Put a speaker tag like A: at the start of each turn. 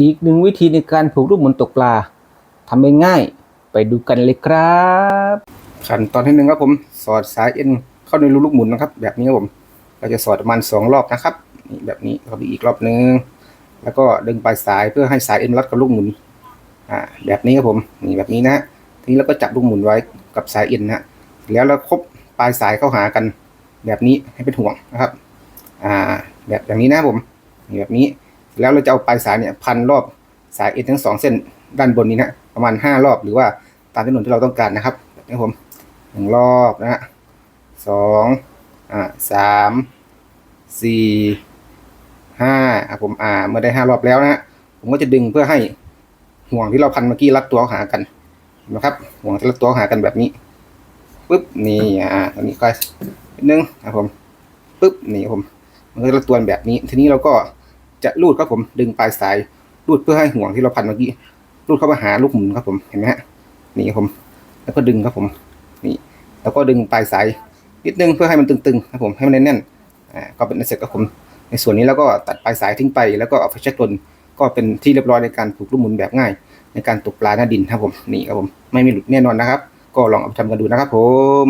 A: อีกหนึ่งวิธีในการผูกลูกหมุนตกปลาทำง่ายๆไปดูกันเลยครับขั้นตอนที่หนึ่งครับผมสอดสายเอ็นเข้าในรูลูกหมุนนะครับ แบบนี้ครับผม เราจะสอดประมาณสองรอบนะครับนี่แบบนี้เข้าไปอีกรอบหนึ่งแล้วก็ดึงปลายสายเพื่อให้สายเอ็นรัดกับลูกหมุนอ่าแบบนี้ครับผมนี่แบบนี้นะทีนี้เราก็จับลูกหมุนไว้กับสายเอ็นนะแล้วเราคบปลายสายเข้าหากัน แบบนี้ให้เป็นห่วงนะครับ อ่า แบบอย่างนี้นะผมนี่แบบนี้ แล้วเราจะเอาปลายสายเนี่ยพันรอบสายเอ็นทั้งสองเส้นด้านบนนี้นะประมาณห้ารอบหรือว่าตามจำนวนที่เราต้องการนะครับนี้ครับผมหนึ่งรอบนะฮะสองอ่าสามสี่ห้าอะผมอ่าเมื่อได้ห้ารอบแล้วนะฮะผมก็จะดึงเพื่อให้ห่วงที่เราพันเมื่อกี้รัดตัวหากันนะครับห่วงที่รัดตัวหากันแบบนี้ปุ๊บนี่อ่าอันนี้ก็นิดนึงนะครับผมปุ๊บนี่ผมมันก็จะรัดตัวแบบนี้ ทีนี้เราก็ จะรูดครับผมดึงปลายสายรูดเพื่อให้ห่วงที่เราพันเมื่อกี้รูดเข้ามาหาลูกหมุนครับผมเห็นไหมฮะนี่ครับผม แล้วก็ดึงครับผม นี่ แล้วก็ดึงปลายสายนิดนึงเพื่อให้มันตึงๆครับผมให้มันแน่นๆอ่าก็เป็นอันเสร็จครับผม ในส่วนนี้แล้วก็ตัดปลายสายทิ้งไป แล้วก็เอาไปเช็คกลก็เป็นที่เรียบร้อยในการผูกลูกหมุนแบบง่าย ในการตกปลาหน้าดินครับผมนี่ครับผมไม่มีหลุดแน่นอนนะครับ ก็ลองเอาไปทำกันดูนะครับผม